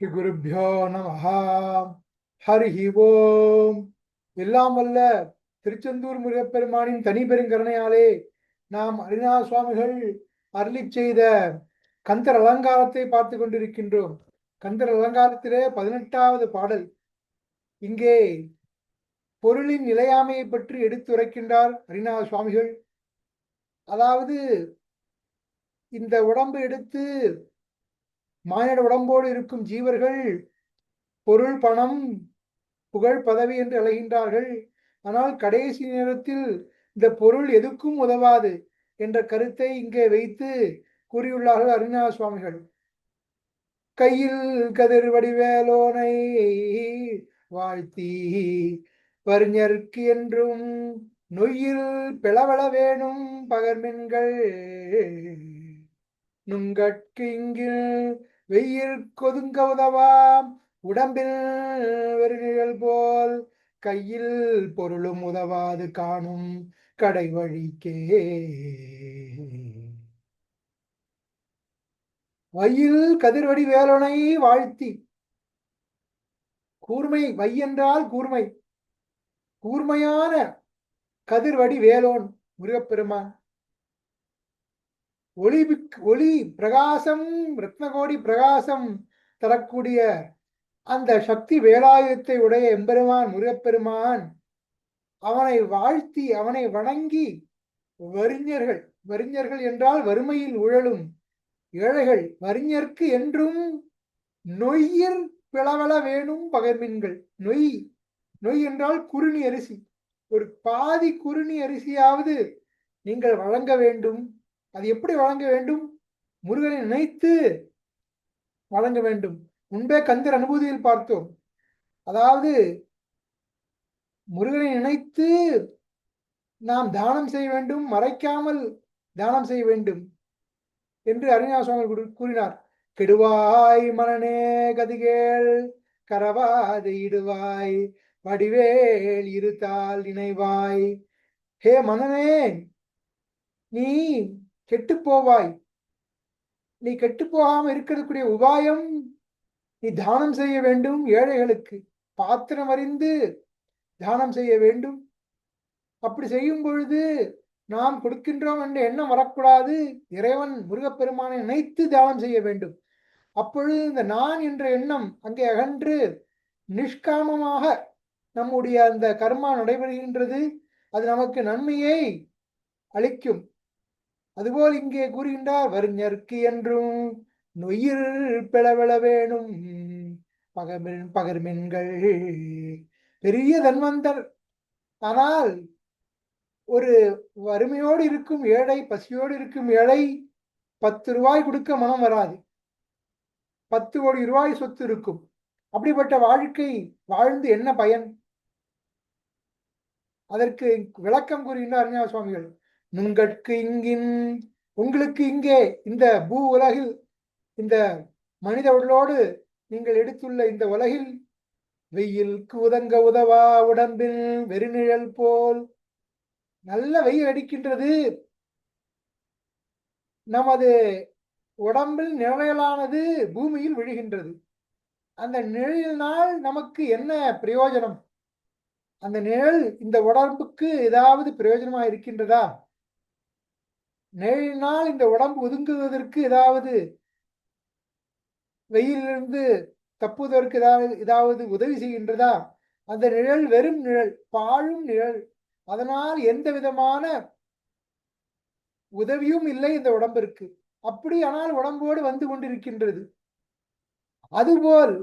ஸ்ரீகுருப்போ நம ஹரி ஓம் எல்லாம் வல்ல திருச்செந்தூர் முருகப்பெருமானின் தனி பெருங்கருணையாலே நாம் அரிநாத சுவாமிகள் அருளி செய்த கந்தர் அலங்காரத்தை பார்த்து கொண்டிருக்கின்றோம். கந்தர் அலங்காரத்திலே பதினெட்டாவது பாடல். இங்கே பொருளின் நிலையாமையை பற்றி எடுத்துரைக்கின்றார் அரிநாத சுவாமிகள். அதாவது இந்த உடம்பு எடுத்து மானிட உடம்போடு இருக்கும் ஜீவர்கள் பொருள் பணம் புகழ் பதவி என்று அழைகின்றார்கள். ஆனால் கடைசி நேரத்தில் இந்த பொருள் எதுக்கும் உதவாது என்ற கருத்தை இங்கே வைத்து கூறியுள்ளார்கள் அருணா சுவாமிகள். கையில் கதிர் வடிவேலோனை வாழ்த்தி வறிஞர்க்கு என்றும் நொய்யில் பிளவள வேணும் பகர்மென்கள். நுங்கட்கு இங்கில் வெயில் கொதுங்க உதவாம் உடம்பில் வெறுநிழல் போல் கையில் பொருளும் உதவாது காணும் கடை வழிக்கே வையில் கதிர்வடி வேலனை வாழ்த்தி. கூர்மை வை என்றால் கூர்மை. கூர்மையான கதிர்வடி வேலோன் முருகப்பெருமான். ஒளி ஒளி பிரகாசம் ரத்னகோடி பிரகாசம் தரக்கூடிய அந்த சக்தி வேலாயுதத்தை உடைய எம்பெருமான் முருகப்பெருமான் அவனை வாழ்த்தி அவனை வணங்கி வறிஞர்கள் வறிஞர்கள் என்றால் வறுமையில் உழலும் ஏழைகள் வறிஞர்க்கு என்றும் நொய்யிர் பிளவள வேணும் பகர்மீன்கள். நொய் நொய் என்றால் குறுநி அரிசி. ஒரு பாதி குறுநி அரிசியாவது நீங்கள் வழங்க வேண்டும். அது எப்படி வழங்க வேண்டும்? முருகனை நினைத்து வழங்க வேண்டும். முன்பே கந்தர் அனுபூதியில் பார்த்தோம். அதாவது முருகனை நினைத்து நாம் தானம் செய்ய வேண்டும் மறைக்காமல் தானம் செய்ய வேண்டும் என்று அறிஞாசுவாமி கூறினார். கெடுவாய் மனநே கதிகேள் கரவாது இடுவாய் வடிவேல் இருத்தால் நினைவாய். ஹே மனநே நீ கெட்டு போவாய் நீ கெட்டு போகாம இருக்கிறதுக்குரிய உபாயம் நீ தானம் செய்ய வேண்டும் ஏழைகளுக்கு. பாத்திரம் அறிந்து தானம் செய்ய வேண்டும். அப்படி செய்யும் பொழுது நாம் கொடுக்கின்றோம் என்ற எண்ணம் வரக்கூடாது. இறைவன் முருகப்பெருமானை நினைத்து தானம் செய்ய வேண்டும். அப்பொழுது இந்த நான் என்ற எண்ணம் அங்கே அகன்று நிஷ்காமமாக நம்முடைய அந்த கர்மா நடைபெறுகின்றது. அது நமக்கு நன்மையை அளிக்கும். அதுபோல் இங்கே கூறுகின்றார் வறிஞர்க்கு என்றும் நொயிர் பிளவிள வேணும். பகமின் பகர்மின்கள் பெரிய தன்வந்தர். ஆனால் ஒரு வறுமையோடு இருக்கும் ஏழை பசியோடு இருக்கும் ஏழை பத்து ரூபாய் கொடுக்க மனம் வராது. பத்து கோடி ரூபாய் சொத்து இருக்கும். அப்படிப்பட்ட வாழ்க்கை வாழ்ந்து என்ன பயன்? அதற்கு விளக்கம் கூறுகின்றார் சுவாமிகள் நுங்கட்கு இங்கின் உங்களுக்கு இங்கே இந்த பூ உலகில் இந்த மனித உடலோடு நீங்கள் எடுத்துள்ள இந்த உலகில் வெயிலுக்கு உதங்க உதவா உடம்பில் வெறுநிழல் போல் நல்ல வெயில் அடிக்கின்றது. நமது உடம்பில் நிழலானது பூமியில் விழுகின்றது. அந்த நிழலினால் நமக்கு என்ன பிரயோஜனம்? அந்த நிழல் இந்த உடம்புக்கு ஏதாவது பிரயோஜனமாக இருக்கின்றதா? நிழலினால் இந்த உடம்பு ஒதுங்குவதற்கு ஏதாவது வெயிலிருந்து தப்புவதற்கு ஏதாவது ஏதாவது உதவி செய்கின்றதா? அந்த நிழல் வெறும் நிழல் பாழும் நிழல். அதனால் எந்த விதமான உதவியும் இல்லை இந்த உடம்பிற்கு. அப்படி ஆனால் உடம்போடு வந்து கொண்டிருக்கின்றது. அதுபோல்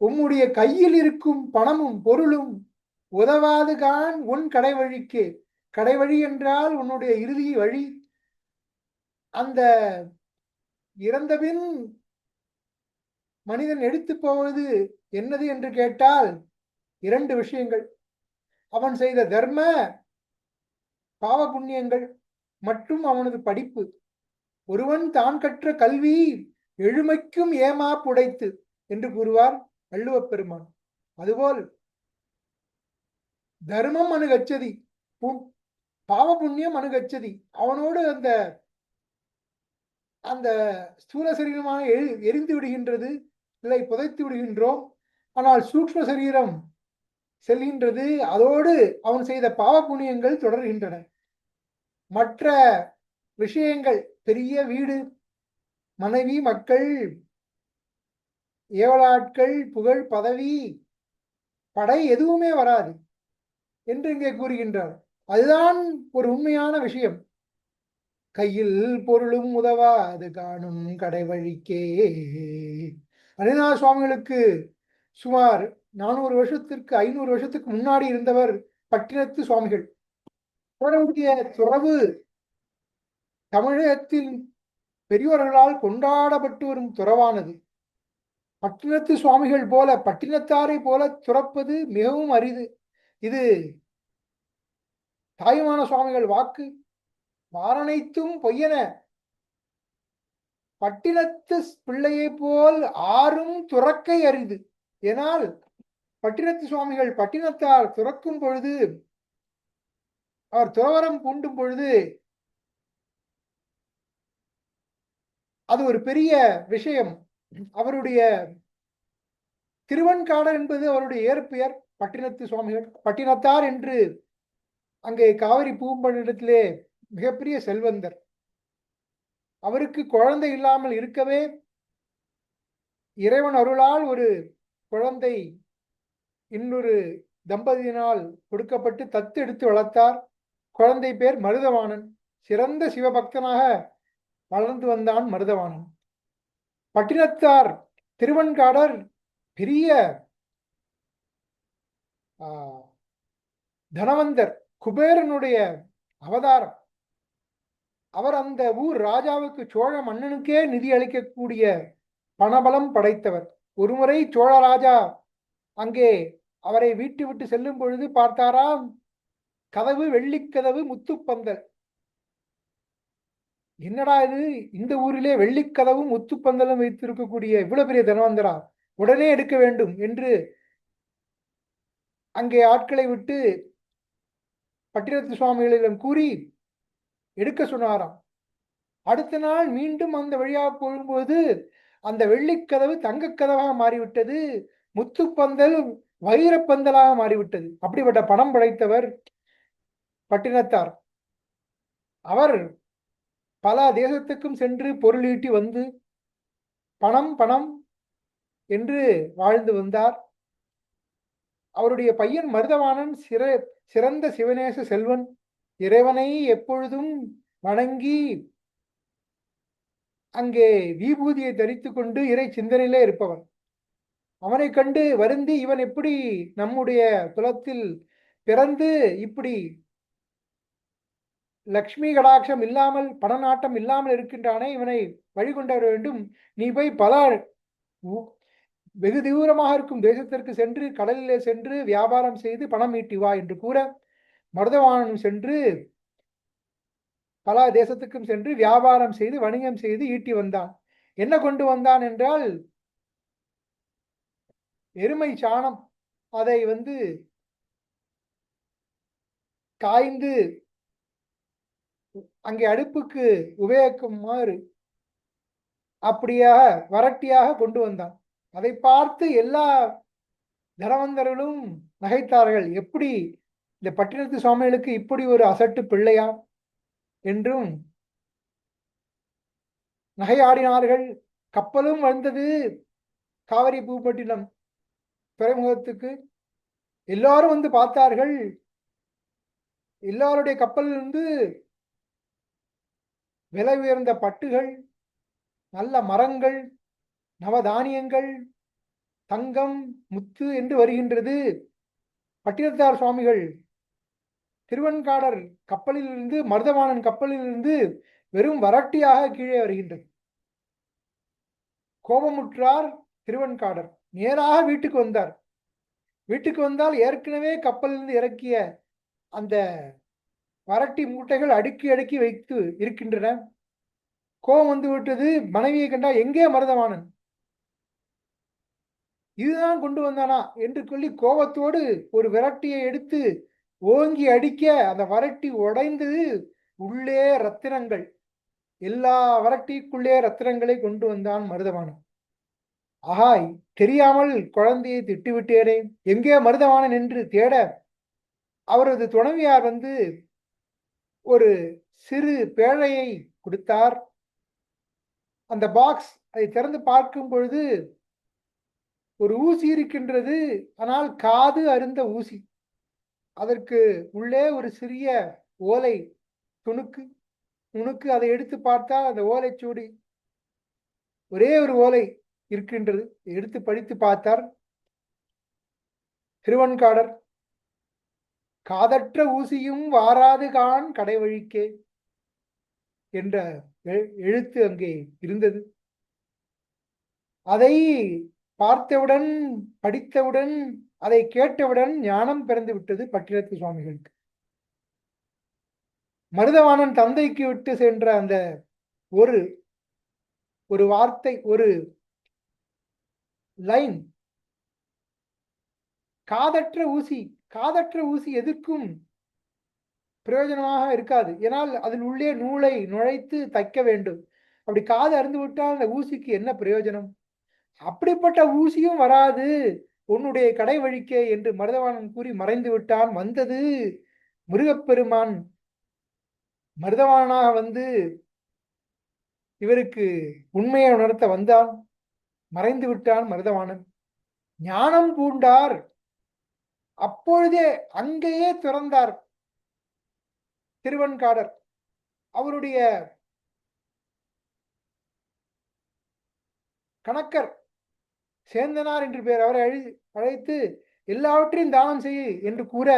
உம்முடைய கையில் இருக்கும் பணமும் பொருளும் உதவாதுகான் உன் கடை வழிக்கு. கடை வழி என்றால் உன்னுடைய இறுதி வழி. அந்த இறந்தபின் மனிதன் எடுத்து போவது என்னது என்று கேட்டால் இரண்டு விஷயங்கள். அவன் செய்த தர்ம பாவ புண்ணியங்கள் மற்றும் அவனது படிப்பு. ஒருவன் தான் கற்ற கல்வி எழுமைக்கும் ஏமா புடைத்து என்று கூறுவார் வள்ளுவப் பெருமான். அதுபோல் தர்மம் அணுகச்சதி பாவ புண்ணியம் அணுகச்சதி. அவனோடு அந்த அந்த ஸ்தூல சரீரமாக எரிந்து விடுகின்றது இல்லை புதைத்து விடுகின்றோம். ஆனால் சூக்ஷ்ம சரீரம் செல்கின்றது அதோடு அவன் செய்த பாவ புண்ணியங்கள் தொடர்கின்றன. மற்ற விஷயங்கள் பெரிய வீடு மனைவி மக்கள் ஏவலாட்கள் புகழ் பதவி படை எதுவுமே வராது என்று இங்கே கூறுகின்றார். அதுதான் ஒரு உண்மையான விஷயம். கையில் பொருளும் உதவாது காணும் கடை வழிக்கே சுவாமிகளுக்கு சுமார் நானூறு வருஷத்திற்கு ஐநூறு வருஷத்துக்கு முன்னாடி இருந்தவர் பட்டினத்து சுவாமிகள். அவருடைய துறவு தமிழகத்தில் பெரியோர்களால் கொண்டாடப்பட்டு வரும் துறவானது. பட்டினத்து சுவாமிகள் போல பட்டினத்தாரை போல துறப்பது மிகவும் அரிது. இது தாயுமான சுவாமிகள் வாக்கு மாறனைத்தும் பொய்யன. பட்டினத்து பிள்ளையை போல் ஆறும் துறக்கை அரிது. ஏனால் பட்டினத்து சுவாமிகள் பட்டினத்தார் துறக்கும் பொழுது அவர் துறவரம் பூண்டும் பொழுது அது ஒரு பெரிய விஷயம். அவருடைய திருவன்காடர் என்பது அவருடைய ஏற்பெயர். பட்டினத்து சுவாமிகள் பட்டினத்தார் என்று அங்கே காவிரி பூம்பனிடத்திலே மிகப்பெரிய செல்வந்தர். அவருக்கு குழந்தை இல்லாமல் இருக்கவே இறைவன் அருளால் ஒரு குழந்தை இன்னொரு தம்பதியினால் கொடுக்கப்பட்டு தத்து எடுத்து வளர்த்தார். குழந்தை பேர் மருதவாணன். சிறந்த சிவபக்தனாக வளர்ந்து வந்தான் மருதவாணன். பட்டினத்தார் திருவன்காடர் பெரிய தனவந்தர் குபேரனுடைய அவதாரம். அவர் அந்த ஊர் ராஜாவுக்கு சோழ மன்னனுக்கே நிதி அளிக்கக்கூடிய பணபலம் படைத்தவர். ஒருமுறை சோழ ராஜா அங்கே அவரை வீட்டு விட்டு செல்லும் பொழுது பார்த்தாராம் கதவு வெள்ளிக்கதவு முத்துப்பந்தல் என்னடா இது? இந்த ஊரிலே வெள்ளிக்கதவும் முத்துப்பந்தலும் வைத்திருக்கக்கூடிய இவ்வளவு பெரிய தனவந்தரா? உடனே எடுக்க வேண்டும் என்று அங்கே ஆட்களை விட்டு பட்டிரத்து சுவாமிகளிடம் கூறி எடுக்க சொன்னாராம். அடுத்த நாள் மீண்டும் அந்த வழியாக போகும்போது அந்த வெள்ளிக்கதவு தங்கக்கதவாக மாறிவிட்டது. முத்துப்பந்தல் வைரப்பந்தலாக மாறிவிட்டது. அப்படிப்பட்ட பணம் படைத்தவர் பட்டினத்தார். அவர் பல தேசத்துக்கும் சென்று பொருளீட்டி வந்து பணம் பணம் என்று வாழ்ந்து வந்தார். அவருடைய பையன் மருதவானன் சிற சிறந்த சிவநேச செல்வன். இறைவனை எப்பொழுதும் வணங்கி அங்கே விபூதியை தரித்து கொண்டு இறை சிந்தனையிலே இருப்பவன். அவனை கண்டு வருந்தி இவன் எப்படி நம்முடைய குலத்தில் பிறந்து இப்படி லக்ஷ்மி கடாட்சம் இல்லாமல் பணநாட்டம் இல்லாமல் இருக்கின்றானே இவனை வழிகொண்டு வர வேண்டும். நீ போய் பல வெகு தூரமாக இருக்கும் தேசத்திற்கு சென்று கடலிலே சென்று வியாபாரம் செய்து பணம் ஈட்டி வா என்று கூற மருதவாணனும் சென்று பல தேசத்துக்கும் சென்று வியாபாரம் செய்து வணிகம் செய்து ஈட்டி வந்தான். என்ன கொண்டு வந்தான் என்றால் எருமை சாணம். அதை வந்து காய்ந்து அங்கே அடுப்புக்கு உபயோகிக்குமாறு அப்படியாக வரட்டியாக கொண்டு வந்தான். அதை பார்த்து எல்லா தனவந்தர்களும் நகைத்தார்கள். எப்படி இந்த பட்டினத்து சுவாமிகளுக்கு இப்படி ஒரு அசட்டு பிள்ளையா? என்றும் நகையாடினார்கள் கப்பலும் வந்தது காவிரி பூப்பட்டினம் துறைமுகத்துக்கு. எல்லாரும் வந்து பார்த்தார்கள். எல்லாருடைய கப்பலிருந்து விலை உயர்ந்த பட்டுகள் நல்ல மரங்கள் நவதானியங்கள் தங்கம் முத்து என்று வருகின்றது. பட்டினத்தார் சுவாமிகள் திருவன்காடர் கப்பலிலிருந்து மருதவாணன் கப்பலிலிருந்து வெறும் வறட்டியாக கீழே வருகின்றது. கோபமுற்றார் திருவன்காடர். நேராக வீட்டுக்கு வந்தார். வீட்டுக்கு வந்தால் ஏற்கனவே கப்பலிலிருந்து இறக்கிய அந்த வறட்டி மூட்டைகள் அடுக்கி அடுக்கி வைத்து இருக்கின்றன. கோபம் வந்து விட்டது. மனைவியை கண்டா எங்கே மருதவானன் இதுதான் கொண்டு வந்தானா? என்று சொல்லி கோபத்தோடு ஒரு விரட்டியை எடுத்து ஓங்கி அடிக்க அந்த வரட்டி உடைந்தது உள்ளே ரத்தினங்கள். எல்லா வரட்டிக்குள்ளே ரத்தினங்களை கொண்டு வந்தான் மருதவானன் ஆஹாய் தெரியாமல் குழந்தையை திட்டுவிட்டேனே எங்கே மருதவாணன் என்று தேட அவரது துணைவியார் வந்து ஒரு சிறு பேழையை கொடுத்தார். அந்த பாக்ஸ் அதை திறந்து பார்க்கும் பொழுது ஒரு ஊசி இருக்கின்றது ஆனால் காது அருந்த ஊசி. அதற்கு உள்ளே ஒரு சிறிய ஓலை துணுக்கு துணுக்கு அதை எடுத்து பார்த்தால் அந்த ஓலைச்சூடி ஒரே ஒரு ஓலை இருக்கின்றது. எடுத்து படித்து பார்த்தார் திருவன்காடர் காதற்ற ஊசியும் வாராது கான் கடை வழிக்கே என்ற எழுத்து அங்கே இருந்தது. அதை பார்த்தவுடன் படித்தவுடன் அதை கேட்டவுடன் ஞானம் பிறந்து விட்டது பட்டினத்து சுவாமிகளுக்கு. மருதவாணன் தந்தைக்கு விட்டு சென்ற அந்த ஒரு ஒரு வார்த்தை ஒரு லைன் காதற்ற ஊசி காதற்ற ஊசி எதற்கும் பிரயோஜனமாக இருக்காது. ஏனால் அதில் உள்ளே நூலை நுழைத்து தைக்க வேண்டும். அப்படி காது அருந்து விட்டால் அந்த ஊசிக்கு என்ன பிரயோஜனம்? அப்படிப்பட்ட ஊசியும் வராது. உன்னுடைய கடை வழிக்கே என்று மருதவானன் கூறி மறைந்து விட்டான். வந்தது முருகப்பெருமான். மருதவானாக வந்து இவருக்கு உண்மையை உணர்த்த வந்தான். மறைந்து விட்டான் மருதவானன் ஞானம் பூண்டார். அப்பொழுதே அங்கேயே திறந்தார் திருவன்காடர். அவருடைய கணக்கர் சேந்தனார் என்று பெயர் அவரை அழி அழைத்து எல்லாவற்றையும் தானம் செய்ய என்று கூற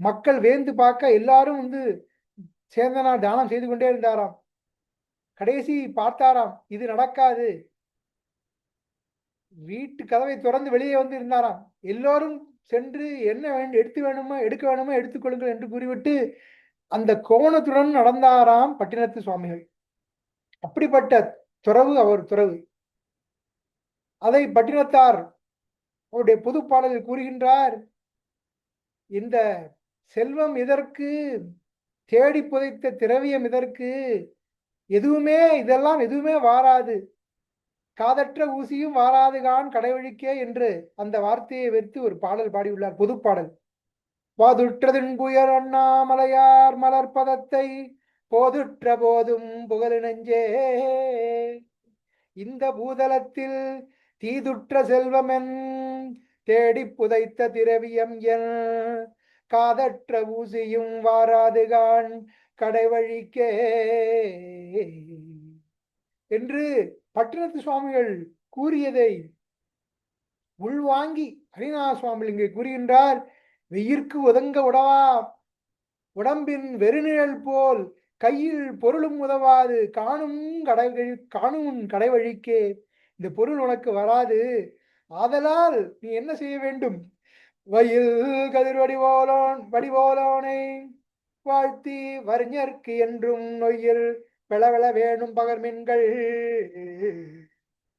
மக்கள் வேந்து பார்க்க எல்லாரும் வந்து சேந்தனார் தானம் செய்து கொண்டே இருந்தாராம். கடைசி பார்த்தாராம் இது நடக்காது. வீட்டு கதவை திறந்து வெளியே வந்து இருந்தாராம். எல்லோரும் சென்று என்ன வேண்டும் எடுத்து வேணுமோ எடுக்க வேணுமோ எடுத்துக்கொள்ளுங்கள் என்று கூறிவிட்டு அந்த கோணத்துடன் நடந்தாராம் பட்டினத்து சுவாமிகள். அப்படிப்பட்ட துறவு அவர் துறவு. அதை பட்டினத்தார் அவருடைய பொது பாடலில் கூறுகின்றார் இந்த செல்வம் இதற்கு தேடி புதைத்த திரவியம் இதற்கு எதுவுமே இதெல்லாம் எதுவுமே வாராது. காதற்ற ஊசியும் வாராதுகான் கடைவழிக்கே என்று அந்த வார்த்தையை வைத்து ஒரு பாடல் பாடியுள்ளார் பொது பாடல் வாதுற்றதின் புயர் அண்ணாமலையார் மலர்பதத்தை போதுற்ற போதும் புகழ் நெஞ்சே. இந்த பூதலத்தில் தீதுற்ற செல்வமென் தேடி புதைத்த திரவியம் என் காதற்ற ஊசியும் வாராது வாராதுகான் கடைவழிக்கே. என்று பட்டினத்து சுவாமிகள் கூறியதை உள்வாங்கி ஹரிநாத சுவாமிகள் இங்கே கூறுகின்றார் வெயிற்கு உதங்க உடவா? உடம்பின் வெறுநிழல் போல் கையில் பொருளும் உதவாது காணும் கடை காணும் கடை வழிக்கே இந்த பொருள் உனக்கு வராது. ஆதலால் நீ என்ன செய்ய வேண்டும்? வயில் கதிர் வடிவோலோன் வடிவோலோனை வாழ்த்தி வறிஞர்க்கு என்றும் நொய்யில் வெளவெள வேணும் பகர்மின்கள்.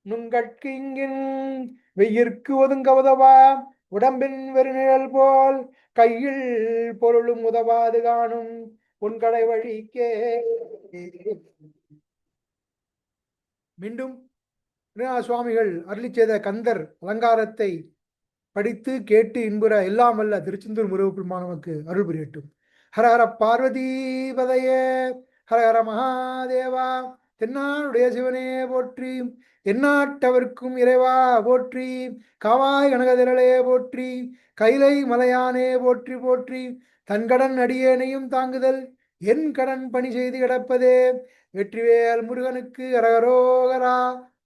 நுங்கட்கு இங்கின் வெயிற்கு ஒதுங்க உதவா உடம்பின் வெறுநிழல் போல் கையில் பொருளும் உதவாது காணும். உன்கடை வழிக்கே. மீண்டும் சுவாமிகள் அருளி செய்த கந்தர் அலங்காரத்தை படித்து கேட்டு இன்புற எல்லாம் அல்ல திருச்செந்தூர் முருகப்பெருமானவனுக்கு அருள் புரியட்டும். ஹர ஹர பார்வதீபதையே ஹர ஹர மகாதேவா தென்னாடுடைய சிவனே போற்றி எந்நாட்டவர்க்கும் இறைவா போற்றி காவாய் கனகதிரளே போற்றி கைலை மலையானே போற்றி போற்றி தன்கடன் அடியேனையும் தாங்குதல் என் கடன் பணி செய்து கிடப்பதே வெற்றிவேல் முருகனுக்கு அரகரோகரா